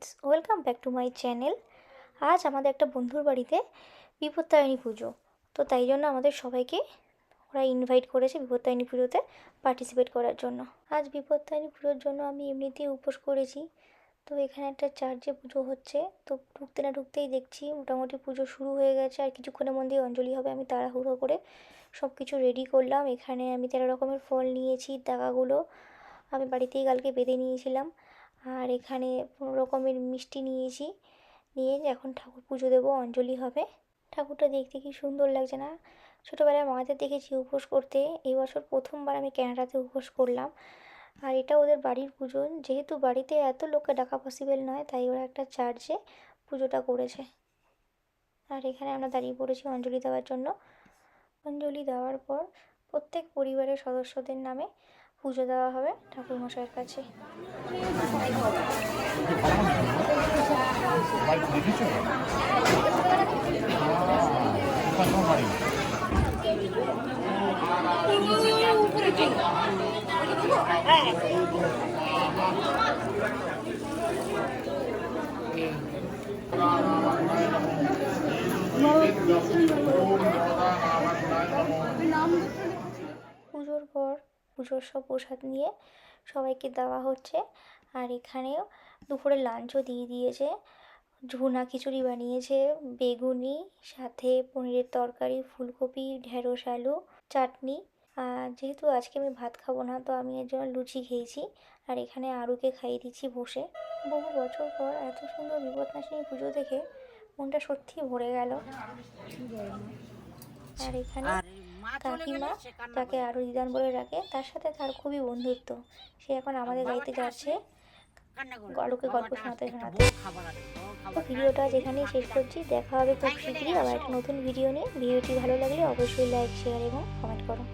Friends welcome back to my channel আজ আমাদের একটা বন্ধুর বাড়িতে বিপত্তারিণী পুজো। তো তাই জন্য আমাদের সবাইকে ওরা ইনভাইট করেছে বিপত্তারিণী পুজোতে পার্টিসিপেট করার জন্য। আজ বিপত্তারিণী পুজোর জন্য আমি এমনিতেই উপোস করেছি। তো এখানে একটা চার্চে পুজো হচ্ছে। তো ঢুকতে না ঢুকতেই দেখছি মোটামুটি পুজো শুরু হয়ে গেছে। আর কিছুক্ষণের মধ্যেই অঞ্জলি হবে, আমি তাড়াহুড়ো করে সব কিছু রেডি করলাম। এখানে আমি তেরো রকমের ফল নিয়েছি, দাগাগুলো। আমি বাড়িতেই কালকে বেঁধে নিয়েছিলাম। আর এখানে কোনো রকমের মিষ্টি নিয়েছি। নিয়ে এখন ঠাকুর পুজো দেবো, অঞ্জলি হবে। ঠাকুরটা দেখতে কি সুন্দর লাগছে না? ছোটোবেলায় মাদের দেখেছি উপোস করতে। এই বছর প্রথমবার আমি ক্যানাডাতে উপোস করলাম। আর এটা ওদের বাড়ির পুজো। যেহেতু বাড়িতে এত লোককে ডাকা পসিবল নয়, তাই ওরা একটা চার্চে পুজোটা করেছে। আর এখানে আমরা দাঁড়িয়ে পড়েছি অঞ্জলি দেওয়ার জন্য। অঞ্জলি দেওয়ার পর প্রত্যেক পরিবারের সদস্যদের নামে পুজো দেওয়া হবে ঠাকুরমশাইয়ের কাছে। বাইক দেখেছ কোথায় বাড়ি পুজোর পর পুজোর সব প্রসাদ নিয়ে সবাইকে দেওয়া হচ্ছে। আর এখানেও দুপুরে লাঞ্চও দিয়ে দিয়েছে। ঝুনা খিচুড়ি বানিয়েছে, বেগুনি, সাথে পনিরের তরকারি, ফুলকপি, ঢেঁড়স আলু, চাটনি। আর যেহেতু আজকে আমি ভাত খাব না, তো আমি এর জন্য লুচি খেয়েছি। আর এখানে আরুকে খাইয়ে দিচ্ছি বসে। বহু বছর পর এত সুন্দর বিপদনাশিনী পুজো দেখে মনটা সত্যিই ভরে গেল। আর এখানে কাকিমা তাকে আরও দিদান বলে রাখে তার সাথে তার খুবই বন্ধুত্ব। সে এখন আমাদের বাড়িতে যাচ্ছে। গল্পকে গল্প শোনাতে শোনাতে। তো ভিডিওটা যেখানেই শেষ করছি দেখা হবে খুব শীঘ্রই আবার একটা নতুন ভিডিও নিয়ে। ভিডিওটি ভালো লাগলে অবশ্যই লাইক শেয়ার এবং কমেন্ট করো।